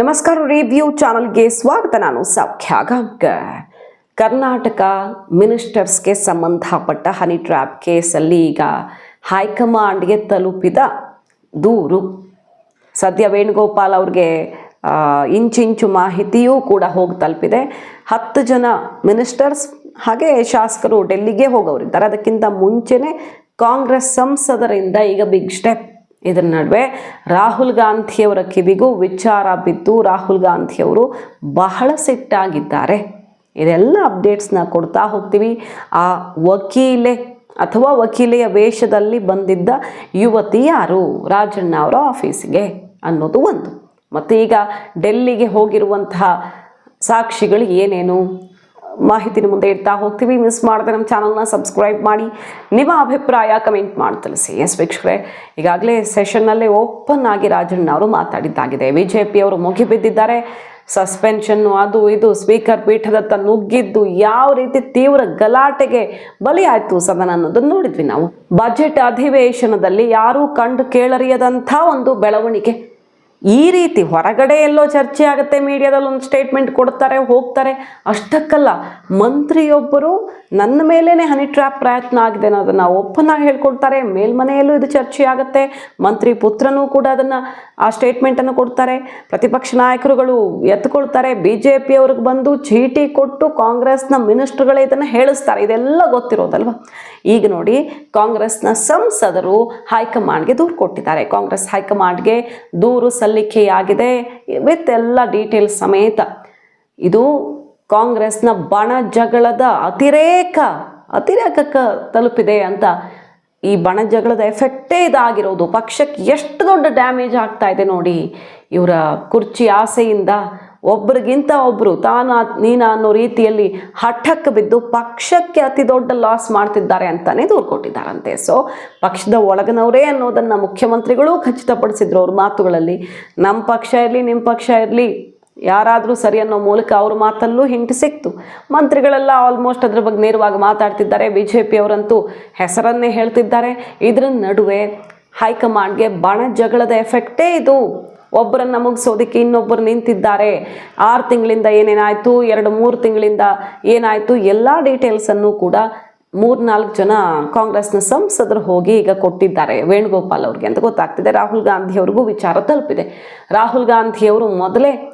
ನಮಸ್ಕಾರ ರಿವ್ಯೂ ಚಾನಲ್ಗೆ ಸ್ವಾಗತ, ನಾನು ಸೌಖ್ಯ ಕರ್ನಾಟಕ ಮಿನಿಸ್ಟರ್ಸ್ಗೆ ಸಂಬಂಧಪಟ್ಟ ಹನಿ ಟ್ರ್ಯಾಪ್ ಕೇಸಲ್ಲಿ ಈಗ ಹೈಕಮಾಂಡ್ಗೆ ತಲುಪಿದ ದೂರು. ಸದ್ಯ ವೇಣುಗೋಪಾಲ್ ಅವ್ರಿಗೆ ಇಂಚಿಂಚು ಮಾಹಿತಿಯೂ ಕೂಡ ಹೋಗಿ ತಲುಪಿದೆ. ಹತ್ತು ಜನ ಮಿನಿಸ್ಟರ್ಸ್ ಹಾಗೆ ಶಾಸಕರು ಡೆಲ್ಲಿಗೆ ಹೋಗೋರಿದ್ದಾರೆ. ಅದಕ್ಕಿಂತ ಮುಂಚೆನೆ ಕಾಂಗ್ರೆಸ್ ಸಂಸದರಿಂದ ಈಗ ಬಿಗ್ ಸ್ಟೆಪ್ ಇದರ ನಡುವೆ ರಾಹುಲ್ ಗಾಂಧಿಯವರ ಕಿವಿಗೂ ವಿಚಾರ ಬಿದ್ದು ರಾಹುಲ್ ಗಾಂಧಿಯವರು ಬಹಳ ಸಿಟ್ಟಾಗಿದ್ದಾರೆ. ಇದೆಲ್ಲ ಅಪ್ಡೇಟ್ಸ್ನ ಕೊಡ್ತಾ ಹೋಗ್ತೀವಿ. ಆ ವಕೀಲೆ ಅಥವಾ ವಕೀಲೆಯ ವೇಷದಲ್ಲಿ ಬಂದಿದ್ದ ಯುವತಿ ಯಾರು? ರಾಜಣ್ಣ ಅವರ ಆಫೀಸಿಗೆ ಅನ್ನೋದು ಒಂದು. ಮತ್ತು ಈಗ ಡೆಲ್ಲಿಗೆ ಹೋಗಿರುವಂತಹ ಸಾಕ್ಷಿಗಳು ಏನೇನು? ಮಾಹಿತಿನ ಮುಂದೆ ಇಡ್ತಾ ಹೋಗ್ತೀವಿ. ಮಿಸ್ ಮಾಡದೆ ನಮ್ಮ ಚಾನಲ್ನ ಸಬ್ಸ್ಕ್ರೈಬ್ ಮಾಡಿ. ನಿಮ್ಮ ಅಭಿಪ್ರಾಯ ಕಮೆಂಟ್ ಮಾಡಿ ತಿಳಿಸಿ. ಎಸ್ ವೀಕ್ಷಕರೇ, ಈಗಾಗಲೇ ಸೆಷನ್ನಲ್ಲೇ ಓಪನ್ ಆಗಿ ರಾಜಣ್ಣ ಅವರು ಮಾತಾಡಿದ್ದಾಗಿದೆ. ಬಿ ಜೆ ಪಿಯವರು ಮುಗಿಬಿದ್ದಿದ್ದಾರೆ ಸಸ್ಪೆನ್ಷನ್ನು ಅದು ಇದು ಸ್ಪೀಕರ್ ಪೀಠದತ್ತ ನುಗ್ಗಿದ್ದು ಯಾವ ರೀತಿ ತೀವ್ರ ಗಲಾಟೆಗೆ ಬಲಿಯಾಯಿತು ಸದನ ಅನ್ನೋದನ್ನು ನೋಡಿದ್ವಿ ನಾವು. ಬಜೆಟ್ ಅಧಿವೇಶನದಲ್ಲಿ ಯಾರೂ ಕಂಡು ಕೇಳರಿಯದಂಥ ಒಂದು ಬೆಳವಣಿಗೆ ಈ ರೀತಿ ಹೊರಗಡೆ ಎಲ್ಲೋ ಚರ್ಚೆ ಆಗುತ್ತೆ ಮೀಡಿಯಾದಲ್ಲಿ ಒಂದು ಸ್ಟೇಟ್ಮೆಂಟ್ ಕೊಡ್ತಾರೆ ಹೋಗ್ತಾರೆ. ಅಷ್ಟಕ್ಕಲ್ಲ ಮಂತ್ರಿಯೊಬ್ಬರು ನನ್ನ ಮೇಲೇ ಹನಿ ಟ್ರ್ಯಾಪ್ ಪ್ರಯತ್ನ ಆಗಿದೆ ಅನ್ನೋದನ್ನು ಓಪನ್ ಆಗಿ ಹೇಳ್ಕೊಡ್ತಾರೆ, ಮೇಲ್ಮನೆಯಲ್ಲೂ ಇದು ಚರ್ಚೆ ಆಗುತ್ತೆ ಮಂತ್ರಿ ಪುತ್ರನೂ ಕೂಡ ಅದನ್ನು ಆ ಸ್ಟೇಟ್ಮೆಂಟನ್ನು ಕೊಡ್ತಾರೆ, ಪ್ರತಿಪಕ್ಷ ನಾಯಕರುಗಳು ಎತ್ಕೊಳ್ತಾರೆ ಬಿ ಜೆ ಪಿಯವ್ರಿಗೆ ಬಂದು ಚೀಟಿ ಕೊಟ್ಟು ಕಾಂಗ್ರೆಸ್ನ ಮಿನಿಸ್ಟರ್ಗಳೇ ಇದನ್ನು ಹೇಳಿಸ್ತಾರೆ, ಇದೆಲ್ಲ ಗೊತ್ತಿರೋದಲ್ವ? ಈಗ ನೋಡಿ, ಕಾಂಗ್ರೆಸ್ನ ಸಂಸದರು ಹೈಕಮಾಂಡ್ಗೆ ದೂರು ಕೊಟ್ಟಿದ್ದಾರೆ, ಕಾಂಗ್ರೆಸ್ ಹೈಕಮಾಂಡ್ಗೆ ದೂರು ಸಲ್ಲಿಕೆಯಾಗಿದೆ, ವಿತ್ ಎಲ್ಲ ಡೀಟೇಲ್ಸ್ ಸಮೇತ. ಇದು ಕಾಂಗ್ರೆಸ್ನ ಬಣ ಜಗಳದ ಅತಿರೇಕ, ಅತಿರೇಕಕ್ಕೆ ತಲುಪಿದೆ ಅಂತ ಈ ಬಣ ಜಗಳದ ಎಫೆಕ್ಟೇ ಇದಾಗಿರೋದು. ಪಕ್ಷಕ್ಕೆ ಎಷ್ಟು ದೊಡ್ಡ ಡ್ಯಾಮೇಜ್ ಆಗ್ತಾ ಇದೆ ನೋಡಿ ಇವರ ಕುರ್ಚಿ ಆಸೆಯಿಂದ ಒಬ್ರಿಗಿಂತ ಒಬ್ಬರು ತಾನ, ನೀನ ಅನ್ನೋ ರೀತಿಯಲ್ಲಿ ಹಠಕ್ಕೆ ಬಿದ್ದು ಪಕ್ಷಕ್ಕೆ ಅತಿ ದೊಡ್ಡ ಲಾಸ್ ಮಾಡ್ತಿದ್ದಾರೆ ಅಂತಾನೆ ದೂರು ಕೊಟ್ಟಿದ್ದಾರಂತೆ ಸೊ ಪಕ್ಷದ ಒಳಗನವರೇ ಅನ್ನೋದನ್ನು ಮುಖ್ಯಮಂತ್ರಿಗಳು ಖಚಿತಪಡಿಸಿದ್ರು ಅವ್ರ ಮಾತುಗಳಲ್ಲಿ. ನಮ್ಮ ಪಕ್ಷ ಇರಲಿ ನಿಮ್ಮ ಪಕ್ಷ ಇರಲಿ ಯಾರಾದರೂ ಸರಿ ಅನ್ನೋ ಮೂಲಕ ಅವ್ರ ಮಾತಲ್ಲೂ ಹಿಂಟು ಸಿಕ್ತು. ಮಂತ್ರಿಗಳೆಲ್ಲ ಆಲ್ಮೋಸ್ಟ್ ಅದ್ರ ಬಗ್ಗೆ ನೇರವಾಗಿ ಮಾತಾಡ್ತಿದ್ದಾರೆ. ಬಿ ಜೆ ಪಿಯವರಂತೂ ಹೆಸರನ್ನೇ ಹೇಳ್ತಿದ್ದಾರೆ. ಇದರ ನಡುವೆ ಹೈಕಮಾಂಡ್ಗೆ ಬಣ ಜಗಳದ ಎಫೆಕ್ಟೇ ಇದು. ಒಬ್ಬರನ್ನ ಮುಗಿಸೋದಕ್ಕೆ ಇನ್ನೊಬ್ಬರು ನಿಂತಿದ್ದಾರೆ. ಆರು ತಿಂಗಳಿಂದ ಏನೇನಾಯಿತು, ಎರಡು ಮೂರು ತಿಂಗಳಿಂದ ಏನಾಯಿತು, ಎಲ್ಲ ಡೀಟೇಲ್ಸನ್ನು ಕೂಡ ಮೂರ್ನಾಲ್ಕು ಜನ ಕಾಂಗ್ರೆಸ್ನ ಸಂಸದರು ಹೋಗಿ ಈಗ ಕೊಟ್ಟಿದ್ದಾರೆ ವೇಣುಗೋಪಾಲ್ ಅವ್ರಿಗೆ ಅಂತ ಗೊತ್ತಾಗ್ತಿದೆ. ರಾಹುಲ್ ಗಾಂಧಿ ಅವ್ರಿಗೂ ವಿಚಾರ ತಲುಪಿದೆ. ರಾಹುಲ್ ಗಾಂಧಿಯವರು ಮೊದಲೇ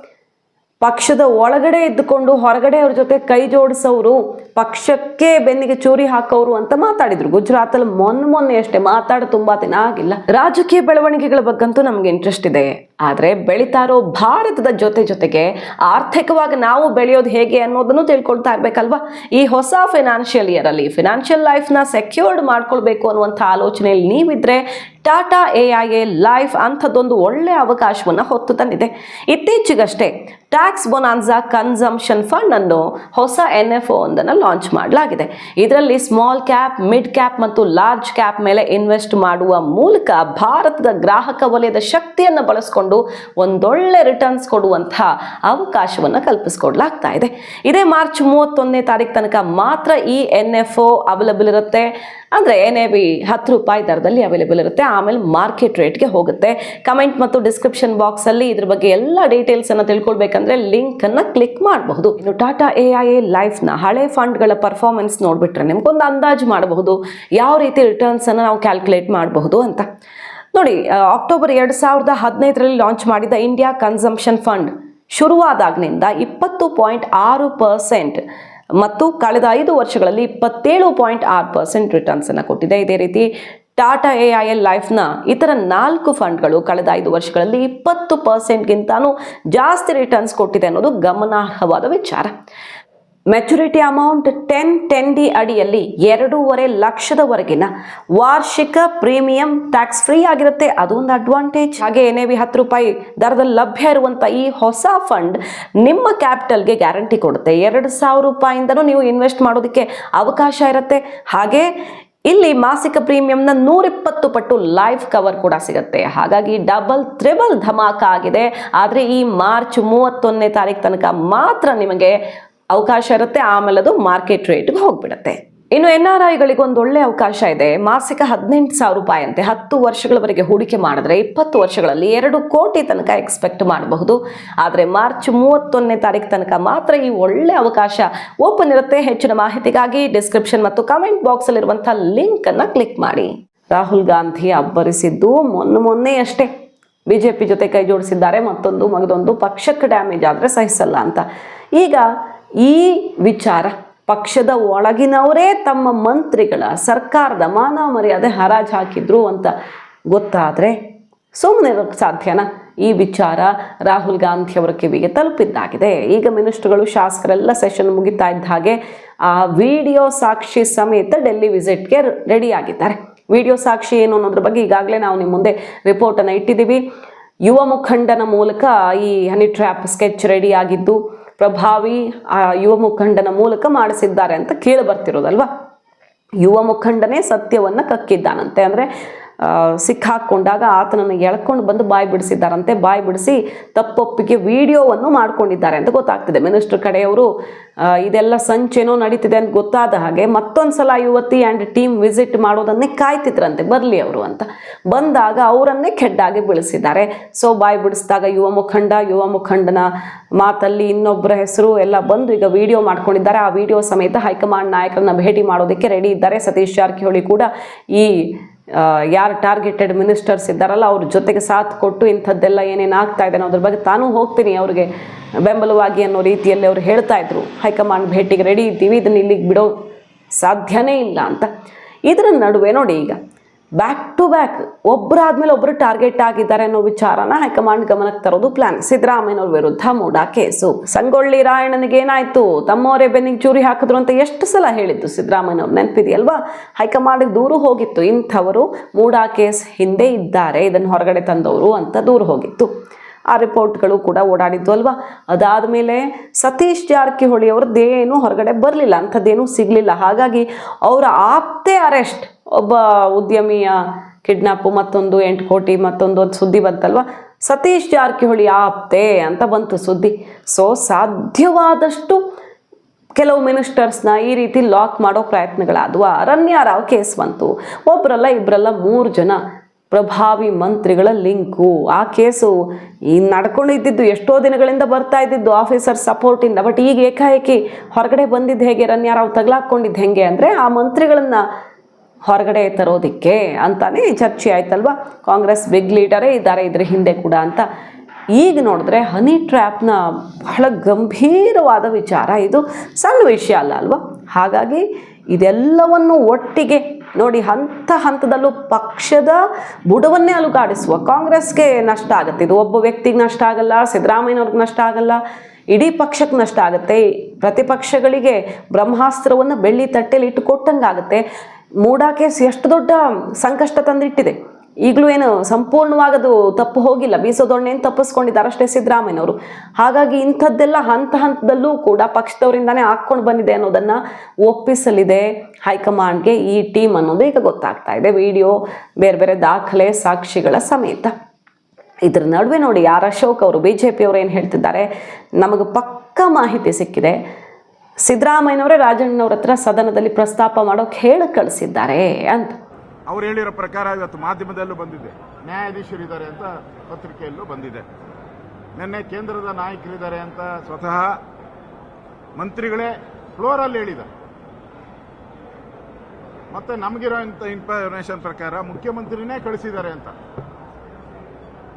ಪಕ್ಷದ ಒಳಗಡೆ ಇದ್ದುಕೊಂಡು ಹೊರಗಡೆ ಅವ್ರ ಜೊತೆ ಕೈ ಜೋಡಿಸೋರು ಪಕ್ಷಕ್ಕೆ ಬೆನ್ನಿಗೆ ಚೂರಿ ಹಾಕೋರು ಅಂತ ಮಾತಾಡಿದ್ರು. ಗುಜರಾತಲ್ಲಿ ಮೊನ್ನೆ ಮೊನ್ನೆ ಅಷ್ಟೇ ಮಾತಾಡ ತುಂಬಾ ದಿನ ಆಗಿಲ್ಲ. ರಾಜಕೀಯ ಬೆಳವಣಿಗೆಗಳ ಬಗ್ಗಂತೂ ನಮ್ಗೆ ಇಂಟ್ರೆಸ್ಟ್ ಇದೆ. ಆದರೆ ಬೆಳೀತಾ ಇರೋ ಭಾರತದ ಜೊತೆ ಜೊತೆಗೆ ಆರ್ಥಿಕವಾಗಿ ನಾವು ಬೆಳೆಯೋದು ಹೇಗೆ ಅನ್ನೋದನ್ನು ತಿಳ್ಕೊಳ್ತಾ ಇರಬೇಕಲ್ವಾ? ಈ ಹೊಸ ಫಿನಾನ್ಷಿಯಲ್ ಇಯರ್ ಅಲ್ಲಿ ಫಿನಾನ್ಷಿಯಲ್ ಲೈಫ್ನ ಸೆಕ್ಯೂರ್ಡ್ ಮಾಡ್ಕೊಳ್ಬೇಕು ಅನ್ನುವಂಥ ಆಲೋಚನೆಯಲ್ಲಿ ನೀವಿದ್ರೆ Tata A I A life ಅಂಥದ್ದೊಂದು ಒಳ್ಳೆ ಅವಕಾಶವನ್ನು ಹೊತ್ತು ತಂದಿದೆ. ಇತ್ತೀಚೆಗಷ್ಟೇ ಟ್ಯಾಕ್ಸ್ ಬೊನಾನ್ಸಾ ಕನ್ಸಂಪ್ಷನ್ ಫಂಡ್ ಅನ್ನು ಹೊಸ ಎನ್ ಎಫ್ ಒಂದನ್ನು ಲಾಂಚ್ ಮಾಡಲಾಗಿದೆ. ಇದರಲ್ಲಿ ಸ್ಮಾಲ್ ಕ್ಯಾಪ್, ಮಿಡ್ ಕ್ಯಾಪ್ ಮತ್ತು ಲಾರ್ಜ್ ಕ್ಯಾಪ್ ಮೇಲೆ ಇನ್ವೆಸ್ಟ್ ಮಾಡುವ ಮೂಲಕ ಭಾರತದ ಗ್ರಾಹಕ ವಲಯದ ಶಕ್ತಿಯನ್ನು ಬಳಸಿಕೊಂಡು ಒಂದೊಳ್ಳೆ ರಿಟರ್ನ್ಸ್ ಕೊಡುವಂತಹ ಅವಕಾಶವನ್ನು ಕಲ್ಪಿಸ್ಕೊಡ್ಲಾಗ್ತಾ ಇದೆ. ಇದೇ ಮಾರ್ಚ್ ಮೂವತ್ತೊಂದನೇ ತಾರೀಕು ತನಕ ಮಾತ್ರ ಈ ಎನ್ ಎಫ್ ಒ ಅವೈಲಬಲ್ ಇರುತ್ತೆ. ಅಂದರೆ ಎನ್ ಎ ಬಿ ಹತ್ತು ರೂಪಾಯಿ ದರದಲ್ಲಿ ಅವೈಲೇಬಲ್ ಇರುತ್ತೆ. ಆಮೇಲೆ ಮಾರ್ಕೆಟ್ ರೇಟ್ಗೆ ಹೋಗುತ್ತೆ. ಕಮೆಂಟ್ ಮತ್ತು ಡಿಸ್ಕ್ರಿಪ್ಷನ್ ಬಾಕ್ಸಲ್ಲಿ ಇದ್ರ ಬಗ್ಗೆ ಎಲ್ಲ ಡೀಟೇಲ್ಸನ್ನು ತಿಳ್ಕೊಳ್ಬೇಕಂದ್ರೆ ಲಿಂಕನ್ನು ಕ್ಲಿಕ್ ಮಾಡಬಹುದು. ಇನ್ನು ಟಾಟಾ ಎ ಐ ಎ ಲೈಫ್ನ ಹಳೆ ಫಂಡ್ಗಳ ಪರ್ಫಾರ್ಮೆನ್ಸ್ ನೋಡಿಬಿಟ್ರೆ ನಿಮ್ಗೊಂದು ಅಂದಾಜು ಮಾಡಬಹುದು. ಯಾವ ರೀತಿ ರಿಟರ್ನ್ಸನ್ನು ನಾವು ಕ್ಯಾಲ್ಕುಲೇಟ್ ಮಾಡಬಹುದು ಅಂತ. ನೋಡಿ ಅಕ್ಟೋಬರ್ ಎರಡು ಸಾವಿರದ ಹದಿನೈದರಲ್ಲಿ ಲಾಂಚ್ ಮಾಡಿದ ಇಂಡಿಯಾ ಕನ್ಸಂಪ್ಷನ್ ಫಂಡ್ ಶುರುವಾದಾಗಿನಿಂದ ಇಪ್ಪತ್ತು ಪಾಯಿಂಟ್ ಆರು ಪರ್ಸೆಂಟ್ ಮತ್ತು ಕಳೆದ ಐದು ವರ್ಷಗಳಲ್ಲಿ ಇಪ್ಪತ್ತೇಳು ಪಾಯಿಂಟ್ ಆರು ಪರ್ಸೆಂಟ್ ರಿಟರ್ನ್ಸನ್ನು ಕೊಟ್ಟಿದೆ. ಇದೇ ರೀತಿ ಟಾಟಾ ಎ ಐ ಎಲ್ ಲೈಫ್ನ ಇತರ ನಾಲ್ಕು ಫಂಡ್ಗಳು ಕಳೆದ ಐದು ವರ್ಷಗಳಲ್ಲಿ ಇಪ್ಪತ್ತು ಪರ್ಸೆಂಟ್ಗಿಂತನೂ ಜಾಸ್ತಿ ರಿಟರ್ನ್ಸ್ ಕೊಟ್ಟಿದೆ ಅನ್ನೋದು ಗಮನಾರ್ಹವಾದ ವಿಚಾರ. Maturity amount ten ten D ಅಡಿಯಲ್ಲಿ ಎರಡೂವರೆ ಲಕ್ಷದವರೆಗಿನ ವಾರ್ಷಿಕ ಪ್ರೀಮಿಯಂ ಟ್ಯಾಕ್ಸ್ ಫ್ರೀ ಆಗಿರುತ್ತೆ. ಅದೊಂದು ಅಡ್ವಾಂಟೇಜ್ ಹಾಗೆ ಎನ್ ಎ ವಿ ಹತ್ತು ರೂಪಾಯಿ ದರದಲ್ಲಿ ಲಭ್ಯ ಇರುವಂಥ ಈ ಹೊಸ ಫಂಡ್ ನಿಮ್ಮ ಕ್ಯಾಪಿಟಲ್ಗೆ ಗ್ಯಾರಂಟಿ ಕೊಡುತ್ತೆ. ಎರಡು ಸಾವಿರ ರೂಪಾಯಿಂದನೂ ನೀವು ಇನ್ವೆಸ್ಟ್ ಮಾಡೋದಕ್ಕೆ ಅವಕಾಶ ಇರುತ್ತೆ. ಹಾಗೆ ಇಲ್ಲಿ ಮಾಸಿಕ ಪ್ರೀಮಿಯಂನ ನೂರಿಪ್ಪತ್ತು ಪಟ್ಟು ಲೈಫ್ ಕವರ್ ಕೂಡ ಸಿಗುತ್ತೆ. ಹಾಗಾಗಿ ಡಬಲ್ ತ್ರಿಬಲ್ ಧಮಾಕ ಆಗಿದೆ. ಆದರೆ ಈ ಮಾರ್ಚ್ ಮೂವತ್ತೊಂದನೇ ತಾರೀಕು ತನಕ ಮಾತ್ರ ನಿಮಗೆ ಅವಕಾಶ ಇರುತ್ತೆ, ಆಮೇಲೆ ಅದು ಮಾರ್ಕೆಟ್ ರೇಟ್ಗೆ ಹೋಗ್ಬಿಡುತ್ತೆ. ಇನ್ನು ಎನ್ ಆರ್ ಐಗಳಿಗೆ ಒಂದು ಒಳ್ಳೆ ಅವಕಾಶ ಇದೆ. ಮಾಸಿಕ ಹದಿನೆಂಟು ಸಾವಿರ ರೂಪಾಯಿ ಅಂತೆ ಹತ್ತು ವರ್ಷಗಳವರೆಗೆ ಹೂಡಿಕೆ ಮಾಡಿದ್ರೆ ಇಪ್ಪತ್ತು ವರ್ಷಗಳಲ್ಲಿ ಎರಡು ಕೋಟಿ ತನಕ ಎಕ್ಸ್ಪೆಕ್ಟ್ ಮಾಡಬಹುದು. ಆದರೆ ಮಾರ್ಚ್ ಮೂವತ್ತೊಂದನೇ ತಾರೀಕು ತನಕ ಮಾತ್ರ ಈ ಒಳ್ಳೆ ಅವಕಾಶ ಓಪನ್ ಇರುತ್ತೆ. ಹೆಚ್ಚಿನ ಮಾಹಿತಿಗಾಗಿ ಡಿಸ್ಕ್ರಿಪ್ಷನ್ ಮತ್ತು ಕಮೆಂಟ್ ಬಾಕ್ಸಲ್ಲಿರುವಂಥ ಲಿಂಕನ್ನು ಕ್ಲಿಕ್ ಮಾಡಿ. ರಾಹುಲ್ ಗಾಂಧಿ ಅಬ್ಬರಿಸಿದ್ದು ಮೊನ್ನೆ ಮೊನ್ನೆ ಅಷ್ಟೇ. ಬಿಜೆಪಿ ಜೊತೆ ಕೈ ಜೋಡಿಸಿದ್ದಾರೆ. ಮತ್ತೊಂದು, ಮಗದೊಂದು ಪಕ್ಷಕ್ಕೆ ಡ್ಯಾಮೇಜ್ ಆದರೆ ಸಹಿಸಲ್ಲ ಅಂತ. ಈಗ ಈ ವಿಚಾರ ಪಕ್ಷದ ಒಳಗಿನವರೇ ತಮ್ಮ ಮಂತ್ರಿಗಳ, ಸರ್ಕಾರದ ಮಾನ ಮರ್ಯಾದೆ ಹರಾಜು ಹಾಕಿದ್ರು ಅಂತ ಗೊತ್ತಾದರೆ ಸುಮ್ಮನೆ ಸಾಧ್ಯನ? ಈ ವಿಚಾರ ರಾಹುಲ್ ಗಾಂಧಿ ಅವರ ಕಿವಿಗೆ ತಲುಪಿದ್ದಾಗಿದೆ. ಈಗ ಮಿನಿಸ್ಟ್ರುಗಳು, ಶಾಸಕರೆಲ್ಲ ಸೆಷನ್ ಮುಗಿತಾ ಇದ್ದ ಹಾಗೆ ಆ ವಿಡಿಯೋ ಸಾಕ್ಷಿ ಸಮೇತ ಡೆಲ್ಲಿ ವಿಸಿಟ್ಗೆ ರೆಡಿ ಆಗಿದ್ದಾರೆ ವಿಡಿಯೋ ಸಾಕ್ಷಿ ಏನು ಅನ್ನೋದ್ರ ಬಗ್ಗೆ ಈಗಾಗಲೇ ನಾವು ನಿಮ್ಮ ಮುಂದೆ ರಿಪೋರ್ಟನ್ನು ಇಟ್ಟಿದ್ದೀವಿ. ಯುವ ಮುಖಂಡನ ಮೂಲಕ ಈ ಹನಿ ಟ್ರ್ಯಾಪ್ ಸ್ಕೆಚ್ ರೆಡಿ ಆಗಿದ್ದು ಪ್ರಭಾವಿ ಆ ಯುವ ಮುಖಂಡನ ಮೂಲಕ ಮಾಡಿಸಿದ್ದಾರೆ ಅಂತ ಕೇಳಿ ಬರ್ತಿರೋದಲ್ವಾ? ಯುವ ಮುಖಂಡನೇ ಸತ್ಯವನ್ನು ಕಕ್ಕಿದ್ದಾನಂತೆ ಅಂದರೆ ಸಿಕ್ಕಾಕೊಂಡಾಗ ಆತನನ್ನು ಎಳ್ಕೊಂಡು ಬಂದು ಬಾಯಿ ಬಿಡಿಸಿದ್ದಾರಂತೆ. ಬಾಯಿ ಬಿಡಿಸಿ ತಪ್ಪೊಪ್ಪಿಗೆ ವಿಡಿಯೋವನ್ನು ಮಾಡ್ಕೊಂಡಿದ್ದಾರೆ ಅಂತ ಗೊತ್ತಾಗ್ತಿದೆ. ಮಿನಿಸ್ಟರ್ ಕಡೆಯವರು ಇದೆಲ್ಲ ಸಂಚೇನೋ ನಡೀತಿದೆ ಅಂತ ಗೊತ್ತಾದ ಹಾಗೆ ಮತ್ತೊಂದು ಸಲ ಯುವತಿ ಆ್ಯಂಡ್ ಟೀಮ್ ವಿಸಿಟ್ ಮಾಡೋದನ್ನೇ ಕಾಯ್ತಿದ್ರಂತೆ, ಬರಲಿ ಅವರು ಅಂತ. ಬಂದಾಗ ಅವರನ್ನೇ ಕೆಡ್ಡಾಗಿ ಬೆಳೆಸಿದ್ದಾರೆ ಸೊ ಬಾಯಿ ಬಿಡಿಸಿದಾಗ ಯುವ ಮುಖಂಡ, ಯುವ ಮುಖಂಡನ ಮಾತಲ್ಲಿ ಇನ್ನೊಬ್ಬರ ಹೆಸರು ಎಲ್ಲ ಬಂದು ಈಗ ವಿಡಿಯೋ ಮಾಡ್ಕೊಂಡಿದ್ದಾರೆ. ಆ ವಿಡಿಯೋ ಸಮೇತ ಹೈಕಮಾಂಡ್ ನಾಯಕರನ್ನ ಭೇಟಿ ಮಾಡೋದಕ್ಕೆ ರೆಡಿ ಇದ್ದಾರೆ. ಸತೀಶ್ ಜಾರಕಿಹೊಳಿ ಕೂಡ ಈ ಯಾರು ಟಾರ್ಗೆಟೆಡ್ ಮಿನಿಸ್ಟರ್ಸ್ ಇದ್ದಾರಲ್ಲ ಅವ್ರ ಜೊತೆಗೆ ಸಾಥ್ ಕೊಟ್ಟು ಇಂಥದ್ದೆಲ್ಲ ಏನೇನು ಆಗ್ತಾ ಇದೆ ಅನ್ನೋದ್ರ ಬಗ್ಗೆ ತಾನೂ ಹೋಗ್ತೀನಿ ಅವ್ರಿಗೆ ಬೆಂಬಲವಾಗಿ ಅನ್ನೋ ರೀತಿಯಲ್ಲಿ ಅವ್ರು ಹೇಳ್ತಾ ಇದ್ರು. ಹೈಕಮಾಂಡ್ ಭೇಟಿಗೆ ರೆಡಿ ಇದ್ದೀವಿ, ಇದನ್ನ ಇಲ್ಲಿಗೆ ಬಿಡೋ ಸಾಧ್ಯನೇ ಇಲ್ಲ ಅಂತ. ಇದರ ನಡುವೆ ನೋಡಿ ಈಗ ಬ್ಯಾಕ್ ಟು ಬ್ಯಾಕ್ ಒಬ್ಬರಾದ್ಮೇಲೆ ಒಬ್ಬರು ಟಾರ್ಗೆಟ್ ಆಗಿದ್ದಾರೆ ಅನ್ನೋ ವಿಚಾರನ ಹೈಕಮಾಂಡ್ ಗಮನಕ್ಕೆ ತರೋದು ಪ್ಲಾನ್ ಸಿದ್ದರಾಮಯ್ಯನವ್ರ ವಿರುದ್ಧ ಮೂಡಾ ಕೇಸು. ಸಂಗೊಳ್ಳಿ ರಾಯಣ್ಣನಿಗೆ ಏನಾಯ್ತು? ತಮ್ಮವರೇ ಬೆನ್ನಿಗೆ ಚೂರಿ ಹಾಕಿದ್ರು ಅಂತ ಎಷ್ಟು ಸಲ ಹೇಳಿದ್ದು ಸಿದ್ದರಾಮಯ್ಯನವ್ರು? ನೆನಪಿದೆಯಲ್ವಾ? ಹೈಕಮಾಂಡ್ಗೆ ದೂರು ಹೋಗಿತ್ತು. ಇಂಥವರು ಮೂಡಾ ಕೇಸ್ ಹಿಂದೆ ಇದ್ದಾರೆ. ಇದನ್ನು ಹೊರಗಡೆ ತಂದವರು ಅಂತ ದೂರು ಹೋಗಿತ್ತು. ಆ ರಿಪೋರ್ಟ್ಗಳು ಕೂಡ ಓಡಾಡಿದ್ದು ಅಲ್ವಾ? ಅದಾದಮೇಲೆ ಸತೀಶ್ ಜಾರಕಿಹೊಳಿ ಅವ್ರದ್ದೇನು ಹೊರಗಡೆ ಬರಲಿಲ್ಲ. ಅಂಥದ್ದೇನೂ ಸಿಗಲಿಲ್ಲ. ಹಾಗಾಗಿ ಅವರ ಆಪ್ತೆ ಅರೆಸ್ಟ್ ಒಬ್ಬ ಉದ್ಯಮಿಯ ಕಿಡ್ನಾಪು, ಮತ್ತೊಂದು ಎಂಟು ಕೋಟಿ, ಮತ್ತೊಂದು ಒಂದು ಸುದ್ದಿ ಬಂತಲ್ವ? ಸತೀಶ್ ಜಾರಕಿಹೊಳಿ ಆಪ್ತೆ ಅಂತ ಬಂತು ಸುದ್ದಿ. ಸೊ ಸಾಧ್ಯವಾದಷ್ಟು ಕೆಲವು ಮಿನಿಸ್ಟರ್ಸ್ನ ಈ ರೀತಿ ಲಾಕ್ ಮಾಡೋ ಪ್ರಯತ್ನಗಳಾದ್ವ. ಅರಣ್ಯ ರಾವ್ ಕೇಸ್ ಬಂತು. ಒಬ್ಬರಲ್ಲ ಇಬ್ಬರಲ್ಲ ಮೂರು ಜನ ಪ್ರಭಾವಿ ಮಂತ್ರಿಗಳ ಲಿಂಕು. ಆ ಕೇಸು ಈ ನಡ್ಕೊಂಡಿದ್ದಿದ್ದು ಎಷ್ಟೋ ದಿನಗಳಿಂದ ಬರ್ತಾ ಇದ್ದಿದ್ದು ಆಫೀಸರ್ ಸಪೋರ್ಟಿಂದ. ಬಟ್ ಈಗ ಏಕಾಏಕಿ ಹೊರಗಡೆ ಬಂದಿದ್ದು ಹೇಗೆ? ರನ್ಯಾರಾವ್ ರಾವ್ ತಗ್ಲಾಕೊಂಡಿದ್ದು ಹೆಂಗೆ ಅಂದರೆ ಆ ಮಂತ್ರಿಗಳನ್ನ ಹೊರಗಡೆ ತರೋದಿಕ್ಕೆ ಅಂತಾನೆ ಚರ್ಚೆ ಆಯ್ತಲ್ವಾ? ಕಾಂಗ್ರೆಸ್ ಬಿಗ್ ಲೀಡರೇ ಇದ್ದಾರೆ, ಇದ್ರ ಹಿಂದೆ ಕೂಡ ಅಂತ. ಈಗ ನೋಡಿದ್ರೆ ಹನಿ ಟ್ರ್ಯಾಪ್ನ ಬಹಳ ಗಂಭೀರವಾದ ವಿಚಾರ ಇದು. ಸಣ್ಣ ವಿಷಯ ಅಲ್ಲ ಅಲ್ವಾ? ಹಾಗಾಗಿ ಇದೆಲ್ಲವನ್ನು ಒಟ್ಟಿಗೆ ನೋಡಿ ಹಂತ ಹಂತದಲ್ಲೂ ಪಕ್ಷದ ಬುಡವನ್ನೇ ಅಲುಗಾಡಿಸುವ. ಕಾಂಗ್ರೆಸ್ಗೆ ನಷ್ಟ ಆಗುತ್ತೆ. ಇದು ಒಬ್ಬ ವ್ಯಕ್ತಿಗೆ ನಷ್ಟ ಆಗಲ್ಲ, ಸಿದ್ದರಾಮಯ್ಯನವ್ರಿಗೆ ನಷ್ಟ ಆಗಲ್ಲ, ಇಡೀ ಪಕ್ಷಕ್ಕೆ ನಷ್ಟ ಆಗುತ್ತೆ. ಪ್ರತಿಪಕ್ಷಗಳಿಗೆ ಬ್ರಹ್ಮಾಸ್ತ್ರವನ್ನು ಬೆಳ್ಳಿ ತಟ್ಟೆಯಲ್ಲಿ ಇಟ್ಟು ಕೊಟ್ಟಂಗಾಗುತ್ತೆ. ಮೂಡಾ ಕೇಸ್ ಎಷ್ಟು ದೊಡ್ಡ ಸಂಕಷ್ಟ ತಂದಿಟ್ಟಿದೆ. ಈಗಲೂ ಏನು ಸಂಪೂರ್ಣವಾಗದು ತಪ್ಪು ಹೋಗಿಲ್ಲ. ಬೀಸೋದೊಣ್ಣೆಯನ್ನು ತಪ್ಪಿಸ್ಕೊಂಡಿದ್ದಾರೆ ಅಷ್ಟೇ ಸಿದ್ದರಾಮಯ್ಯನವರು. ಹಾಗಾಗಿ ಇಂಥದ್ದೆಲ್ಲ ಹಂತ ಹಂತದಲ್ಲೂ ಕೂಡ ಪಕ್ಷದವರಿಂದಾನೇ ಹಾಕ್ಕೊಂಡು ಬಂದಿದೆ ಅನ್ನೋದನ್ನು ಒಪ್ಪಿಸಲಿದೆ ಹೈಕಮಾಂಡ್ಗೆ ಈ ಟೀಮ್ ಅನ್ನೋದು ಈಗ ಗೊತ್ತಾಗ್ತಾ ಇದೆ. ವಿಡಿಯೋ ಬೇರೆ ಬೇರೆ ದಾಖಲೆ, ಸಾಕ್ಷಿಗಳ ಸಮೇತ. ಇದ್ರ ನಡುವೆ ನೋಡಿ ಯಾರು ಅಶೋಕ್ ಅವರು ಬಿ ಜೆ ಪಿಯವರು ಏನು ಹೇಳ್ತಿದ್ದಾರೆ? ನಮಗೆ ಪಕ್ಕ ಮಾಹಿತಿ ಸಿಕ್ಕಿದೆ. ಸಿದ್ದರಾಮಯ್ಯನವರೇ ರಾಜಣ್ಣನವ್ರ ಹತ್ರ ಸದನದಲ್ಲಿ ಪ್ರಸ್ತಾಪ ಮಾಡೋಕೆ ಹೇಳಿ ಕಳಿಸಿದ್ದಾರೆ ಅಂತ. ಅವ್ರು ಹೇಳಿರೋ ಪ್ರಕಾರ ಇವತ್ತು ಮಾಧ್ಯಮದಲ್ಲೂ ಬಂದಿದೆ. ನ್ಯಾಯಾಧೀಶರಿದ್ದಾರೆ ಅಂತ ಪತ್ರಿಕೆಯಲ್ಲೂ ಬಂದಿದೆ. ನಿನ್ನೆ ಕೇಂದ್ರದ ನಾಯಕರಿದ್ದಾರೆ ಅಂತ ಸ್ವತಃ ಮಂತ್ರಿಗಳೇ ಫ್ಲೋರಲ್ಲಿ ಹೇಳಿದ್ದಾರೆ. ಮತ್ತೆ ನಮಗಿರೋ ಇನ್ಫಾರ್ಮೇಶನ್ ಪ್ರಕಾರ ಮುಖ್ಯಮಂತ್ರಿನೇ ಕಳಿಸಿದ್ದಾರೆ ಅಂತ.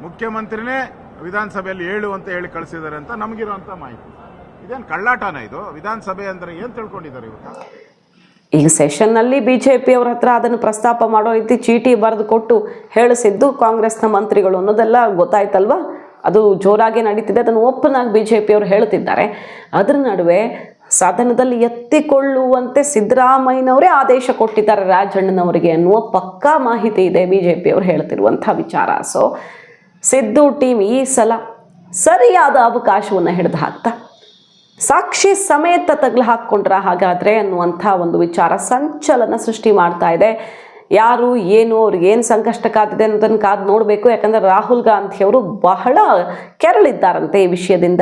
ಮುಖ್ಯಮಂತ್ರಿನೇ ವಿಧಾನಸಭೆಯಲ್ಲಿ ಹೇಳು ಅಂತ ಹೇಳಿ ಕಳಿಸಿದ್ದಾರೆ ಅಂತ ನಮಗಿರುವಂಥ ಮಾಹಿತಿ. ಇದೇನು ಕಳ್ಳಾಟನ ಇದು? ವಿಧಾನಸಭೆ ಅಂದ್ರೆ ಏನ್ ತಿಳ್ಕೊಂಡಿದ್ದಾರೆ ಇವತ್ತು ಈಗ ಸೆಷನ್ನಲ್ಲಿ ಬಿ ಜೆ ಪಿಯವ್ರ ಹತ್ರ ಅದನ್ನು ಪ್ರಸ್ತಾಪ ಮಾಡೋ ರೀತಿ ಚೀಟಿ ಬರೆದು ಕೊಟ್ಟು ಹೇಳಿಸಿದ್ದು ಕಾಂಗ್ರೆಸ್ನ ಮಂತ್ರಿಗಳು ಅನ್ನೋದೆಲ್ಲ ಗೊತ್ತಾಯ್ತಲ್ವಾ? ಅದು ಜೋರಾಗಿ ನಡೀತಿದೆ, ಅದನ್ನು ಓಪನ್ ಆಗಿ ಬಿ ಜೆ ಪಿಯವರು ಹೇಳ್ತಿದ್ದಾರೆ. ಅದರ ನಡುವೆ ಸದನದಲ್ಲಿ ಎತ್ತಿಕೊಳ್ಳುವಂತೆ ಸಿದ್ದರಾಮಯ್ಯನವರೇ ಆದೇಶ ಕೊಟ್ಟಿದ್ದಾರೆ, ರಾಜಣ್ಣನವರಿಗೆ ಅನ್ನುವ ಪಕ್ಕಾ ಮಾಹಿತಿ ಇದೆ ಬಿ ಜೆ ಪಿಯವರು ಹೇಳ್ತಿರುವಂಥ ವಿಚಾರ. ಸೊ ಸಿದ್ದು ಟೀಮ್ ಈ ಸಲ ಸರಿಯಾದ ಅವಕಾಶವನ್ನು ಹಿಡಿದು ಹಾಕ್ತಾ ಸಾಕ್ಷಿ ಸಮೇತ ತಗ್ಲು ಹಾಕ್ಕೊಂಡ್ರ ಹಾಗಾದ್ರೆ ಅನ್ನುವಂಥ ಒಂದು ವಿಚಾರ ಸಂಚಲನ ಸೃಷ್ಟಿ ಮಾಡ್ತಾ ಇದೆ. ಯಾರು, ಏನು, ಅವ್ರಿಗೆ ಏನು ಸಂಕಷ್ಟ ಕಾದಿದೆ ಅನ್ನೋದನ್ನು ಕಾದು ನೋಡಬೇಕು. ಯಾಕಂದರೆ ರಾಹುಲ್ ಗಾಂಧಿಯವರು ಬಹಳ ಕೆರಳಿದ್ದಾರಂತೆ ಈ ವಿಷಯದಿಂದ.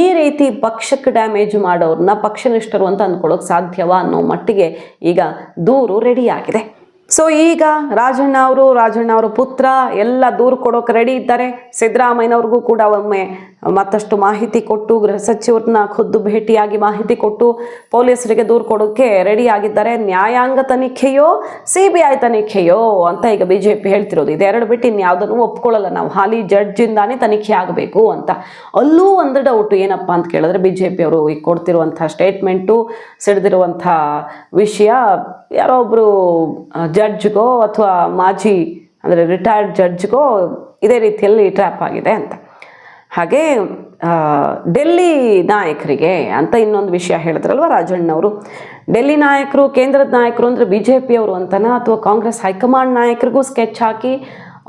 ಈ ರೀತಿ ಪಕ್ಷಕ್ಕೆ ಡ್ಯಾಮೇಜ್ ಮಾಡೋರನ್ನ ಪಕ್ಷನಿಷ್ಠರು ಅಂತ ಅಂದ್ಕೊಳ್ಳೋಕೆ ಸಾಧ್ಯವಾ ಅನ್ನೋ ಮಟ್ಟಿಗೆ ಈಗ ದೂರು ರೆಡಿಯಾಗಿದೆ. ಸೊ ಈಗ ರಾಜಣ್ಣ ಅವರು, ರಾಜಣ್ಣ ಅವರ ಪುತ್ರ ಎಲ್ಲ ದೂರು ಕೊಡೋಕೆ ರೆಡಿ ಇದ್ದಾರೆ. ಸಿದ್ದರಾಮಯ್ಯನವ್ರಿಗೂ ಕೂಡ ಒಮ್ಮೆ ಮತ್ತಷ್ಟು ಮಾಹಿತಿ ಕೊಟ್ಟು, ಗೃಹ ಸಚಿವರನ್ನ ಖುದ್ದು ಭೇಟಿಯಾಗಿ ಮಾಹಿತಿ ಕೊಟ್ಟು ಪೊಲೀಸರಿಗೆ ದೂರು ಕೊಡೋಕ್ಕೆ ರೆಡಿ ಆಗಿದ್ದಾರೆ. ನ್ಯಾಯಾಂಗ ತನಿಖೆಯೋ ಸಿ ಬಿ ಐ ತನಿಖೆಯೋ ಅಂತ ಈಗ ಬಿ ಜೆ ಪಿ ಹೇಳ್ತಿರೋದು. ಇದೆರಡು ಬಿಟ್ಟು ಇನ್ಯಾವುದನ್ನು ಒಪ್ಕೊಳ್ಳಲ್ಲ ನಾವು. ಹಾಲಿ ಜಡ್ಜಿಂದಾನೇ ತನಿಖೆ ಆಗಬೇಕು ಅಂತ. ಅಲ್ಲೂ ಒಂದು ಡೌಟ್ ಏನಪ್ಪ ಅಂತ ಕೇಳಿದ್ರೆ ಬಿ ಜೆ ಪಿ ಅವರು ಈಗ ಕೊಡ್ತಿರುವಂಥ ಸ್ಟೇಟ್ಮೆಂಟು ಸಿಡಿದಿರುವಂಥ ವಿಷಯ ಯಾರೋ ಒಬ್ಬರು ಜಡ್ಜ್ಗೋ ಅಥವಾ ಮಾಜಿ ಅಂದರೆ ರಿಟೈರ್ಡ್ ಜಡ್ಜ್ಗೋ ಇದೇ ರೀತಿಯಲ್ಲಿ ಟ್ರ್ಯಾಪ್ ಆಗಿದೆ ಅಂತ. ಹಾಗೆ ಡೆಲ್ಲಿ ನಾಯಕರಿಗೆ ಅಂತ ಇನ್ನೊಂದು ವಿಷಯ ಹೇಳಿದ್ರಲ್ವ ರಾಜಣ್ಣವರು? ಡೆಲ್ಲಿ ನಾಯಕರು, ಕೇಂದ್ರದ ನಾಯಕರು ಅಂದರೆ ಬಿ ಜೆ ಪಿಯವರು ಅಂತನಾ ಅಥವಾ ಕಾಂಗ್ರೆಸ್ ಹೈಕಮಾಂಡ್ ನಾಯಕರಿಗೂ ಸ್ಕೆಚ್ ಹಾಕಿ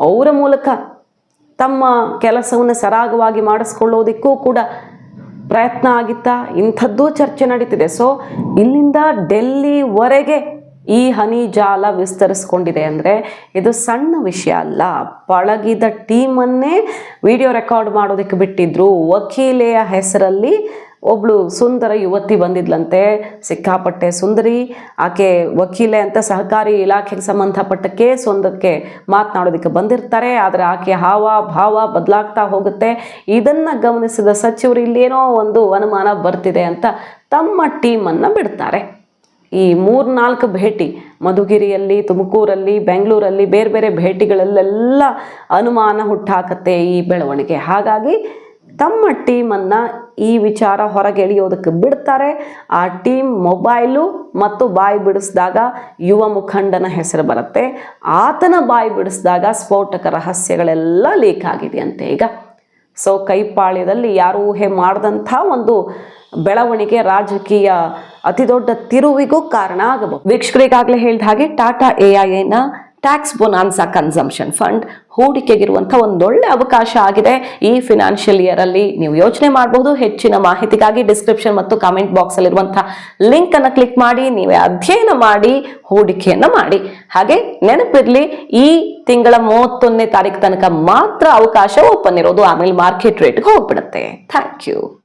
ಅವರ ಮೂಲಕ ತಮ್ಮ ಕೆಲಸವನ್ನು ಸರಾಗವಾಗಿ ಮಾಡಿಸ್ಕೊಳ್ಳೋದಕ್ಕೂ ಕೂಡ ಪ್ರಯತ್ನ ಆಗಿತ್ತಾ? ಇಂಥದ್ದೂ ಚರ್ಚೆ ನಡೀತಿದೆ. ಸೊ ಇಲ್ಲಿಂದ ಡೆಲ್ಲಿವರೆಗೆ ಈ ಹನಿ ಜಾಲ ವಿಸ್ತರಿಸ್ಕೊಂಡಿದೆ ಅಂದರೆ ಇದು ಸಣ್ಣ ವಿಷಯ ಅಲ್ಲ. ಪಳಗಿದ ಟೀಮನ್ನೇ ವಿಡಿಯೋ ರೆಕಾರ್ಡ್ ಮಾಡೋದಕ್ಕೆ ಬಿಟ್ಟಿದ್ರು. ವಕೀಲೆಯ ಹೆಸರಲ್ಲಿ ಒಬ್ಳು ಸುಂದರ ಯುವತಿ ಬಂದಿದ್ಲಂತೆ. ಸಿಕ್ಕಾಪಟ್ಟೆ ಸುಂದರಿ. ಆಕೆ ವಕೀಲೆ ಅಂತ ಸಹಕಾರಿ ಇಲಾಖೆಗೆ ಸಂಬಂಧಪಟ್ಟ ಕೇಸ್ ಒಂದಕ್ಕೆ ಮಾತನಾಡೋದಕ್ಕೆ ಬಂದಿರ್ತಾರೆ. ಆದರೆ ಆಕೆ ಹಾವ, ಭಾವ ಬದಲಾಗ್ತಾ ಹೋಗುತ್ತೆ. ಇದನ್ನು ಗಮನಿಸಿದ ಸಚಿವರು ಇಲ್ಲೇನೋ ಒಂದು ಅನುಮಾನ ಬರ್ತಿದೆ ಅಂತ ತಮ್ಮ ಟೀಮನ್ನು ಬಿಡ್ತಾರೆ. ಈ ಮೂರ್ನಾಲ್ಕು ಭೇಟಿ, ಮಧುಗಿರಿಯಲ್ಲಿ, ತುಮಕೂರಲ್ಲಿ, ಬೆಂಗಳೂರಲ್ಲಿ ಬೇರೆ ಬೇರೆ ಭೇಟಿಗಳಲ್ಲೆಲ್ಲ ಅನುಮಾನ ಹುಟ್ಟಾಕತ್ತೆ ಈ ಬೆಳವಣಿಗೆ. ಹಾಗಾಗಿ ತಮ್ಮ ಟೀಮನ್ನು ಈ ವಿಚಾರ ಹೊರಗೆ ಎಳೆಯೋದಕ್ಕೆ ಬಿಡ್ತಾರೆ. ಆ ಟೀಮ್ ಮೊಬೈಲು ಮತ್ತು ಬಾಯಿ ಬಿಡಿಸಿದಾಗ ಯುವ ಮುಖಂಡನ ಹೆಸರು ಬರುತ್ತೆ. ಆತನ ಬಾಯಿ ಬಿಡಿಸಿದಾಗ ಸ್ಫೋಟಕ ರಹಸ್ಯಗಳೆಲ್ಲ ಲೀಕ್ ಆಗಿದೆಯಂತೆ ಈಗ. ಸೊ ಕೈಪಾಳ್ಯದಲ್ಲಿ ಯಾರು ಊಹೆ ಮಾಡಿದಂಥ ಒಂದು ಬೆಳವಣಿಗೆ ರಾಜಕೀಯ ಅತಿದೊಡ್ಡ ತಿರುವಿಗೂ ಕಾರಣ ಆಗಬಹುದು. ವೀಕ್ಷಕರಿಗಾಗಲೇ ಹೇಳಿದ ಹಾಗೆ ಟಾಟಾ ಎ ಐ ನ ಟ್ಯಾಕ್ಸ್ ಬೊನಾನ್ಸಾ ಕನ್ಸಂಪ್ಷನ್ ಫಂಡ್ ಹೂಡಿಕೆಗಿರುವಂಥ ಒಂದೊಳ್ಳೆ ಅವಕಾಶ ಆಗಿದೆ. ಈ ಫಿನಾನ್ಷಿಯಲ್ ಇಯರ್ ಅಲ್ಲಿ ನೀವು ಯೋಚನೆ ಮಾಡಬಹುದು ಹೆಚ್ಚಿನ ಮಾಹಿತಿಗಾಗಿ ಡಿಸ್ಕ್ರಿಪ್ಷನ್ ಮತ್ತು ಕಾಮೆಂಟ್ ಬಾಕ್ಸ್ ಅಲ್ಲಿರುವಂತಹ ಲಿಂಕ್ ಅನ್ನು ಕ್ಲಿಕ್ ಮಾಡಿ, ನೀವೇ ಅಧ್ಯಯನ ಮಾಡಿ, ಹೂಡಿಕೆಯನ್ನ ಮಾಡಿ. ಹಾಗೆ ನೆನಪಿರ್ಲಿ, ಈ ತಿಂಗಳ ಮೂವತ್ತೊಂದನೇ ತಾರೀಕು ತನಕ ಮಾತ್ರ ಅವಕಾಶ ಓಪನ್ ಇರೋದು. ಆಮೇಲೆ ಮಾರ್ಕೆಟ್ ರೇಟ್ಗೆ ಹೋಗ್ಬಿಡುತ್ತೆ. Thank you